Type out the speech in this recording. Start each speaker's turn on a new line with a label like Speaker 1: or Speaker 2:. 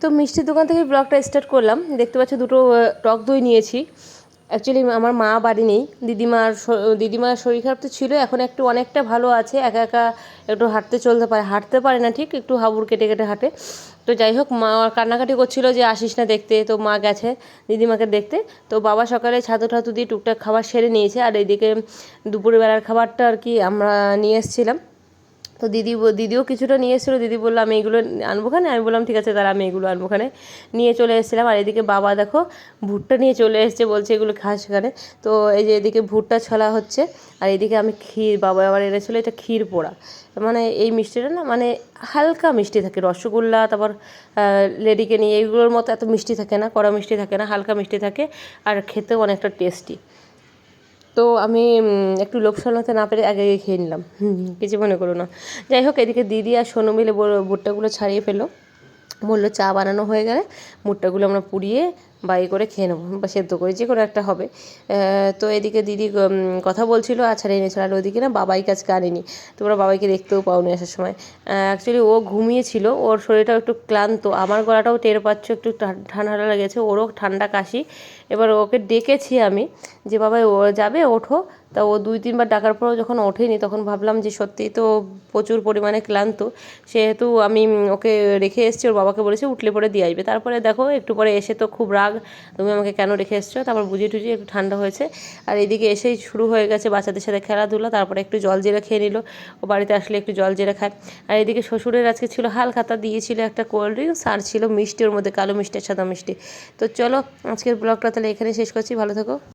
Speaker 1: তো মিষ্টির দোকান থেকে ব্লগটা স্টার্ট করলাম। দেখতে পাচ্ছ দুটো টক দই নিয়েছি। অ্যাকচুয়ালি আমার মা বাড়ি নেই। দিদিমার দিদিমার শরীর খারাপ তো ছিল। এখন একটু অনেকটা ভালো আছে। একা একা একটু হাঁটতে চলতে পারে। হাঁটতে পারে না ঠিক, একটু হাবুর কেটে কেটে হাঁটে। তো যাই হোক, মা কান্নাকাটি করছিল যে আসিস না দেখতে। তো মা গেছে দিদিমাকে দেখতে। তো বাবা সকালে ছাতু ঠাতু দিয়ে টুকটাক খাবার সেরে নিয়েছে। আর এইদিকে দুপুরবেলার খাবারটা আর কি আমরা নিয়ে এসেছিলাম। তো দিদি দিদিও কিছুটা নিয়ে এসেছিল। দিদি বলল, আমি এগুলো আনব খানে আমি বললাম, ঠিক আছে, তাহলে আমি এগুলো আনব খানে নিয়ে চলে এসেছিলাম। আর এদিকে বাবা দেখো, ভুট্টা নিয়ে চলে এসেছে, বলছে এগুলো খাস সেখানে তো এই যে এদিকে ভুট্টা ছলা হচ্ছে, আর এদিকে আমি ক্ষীর, বাবা আবার এনেছিলো, এটা ক্ষীর পোড়া। মানে এই মিষ্টিটা না মানে হালকা মিষ্টি থাকে, রসগোল্লা, তারপর লেডিকে নিয়ে এইগুলোর মতো এত মিষ্টি থাকে না, কড়া মিষ্টি থাকে না, হালকা মিষ্টি থাকে, আর খেতেও অনেকটা টেস্টি। তো আমি একটু লোভ সামলাতে না পেরে আগে আগে খেয়ে নিলাম। কিছু মনে করো না। যাই হোক, এদিকে দিদি আর সোনু মিলে ভুট্টাগুলো ছাড়িয়ে ফেলো বলল, চা বানানো হয়ে গেলে ভুট্টাগুলো আমরা পুড়িয়ে বাই করে খেয়ে নেব বা সেদ্ধ করে, যে কোনো একটা হবে। তো এদিকে দিদি কথা বলছিল আছাড়ে এনেছিল আর ওদিকে, না বাবাই কাছকে আনেনি তোমরা বাবাইকে দেখতেও পাওনি আসার সময়। অ্যাকচুয়ালি ও ঘুমিয়েছিল, ওর শরীরটাও একটু ক্লান্ত, আমার গলাটাও টের পাচ্ছ, একটু ঠান্ডা ঠান্ডা লেগেছে, ওরও ঠান্ডা কাশি। এবার ওকে ডেকেছি আমি, যে বাবা ও যাবে, ওঠো। তা ও দুই তিনবার ডাকার পরেও যখন ওঠেনি, তখন ভাবলাম যে সত্যিই তো প্রচুর পরিমাণে ক্লান্ত। সেহেতু আমি ওকে রেখে এসেছি, ওর বাবাকে বলেছি, উঠলে পরে দিয়ে আসবে। তারপরে দেখো, একটু পরে এসে তো খুব রাগ তুমি আমাকে কেন রেখে এসছো? তারপর বুঝিয়ে টুঝিয়ে একটু ঠান্ডা হয়েছে। আর এদিকে এসেই শুরু হয়ে গেছে বাচ্চাদের সাথে খেলাধুলা। তারপরে একটু জল জিরা খেয়ে নিল। ও বাড়িতে আসলে একটু জল জিরা খায়। আর এদিকে শ্বশুরের আজকে ছিল হালখাতা দিয়েছিল একটা কোল্ড ড্রিঙ্কস আর ছিল মিষ্টি, ওর মধ্যে কালো মিষ্টি আর সাদা মিষ্টি। তো চলো আজকের ব্লগটা তাহলে এখানে শেষ করছি। ভালো থাকো।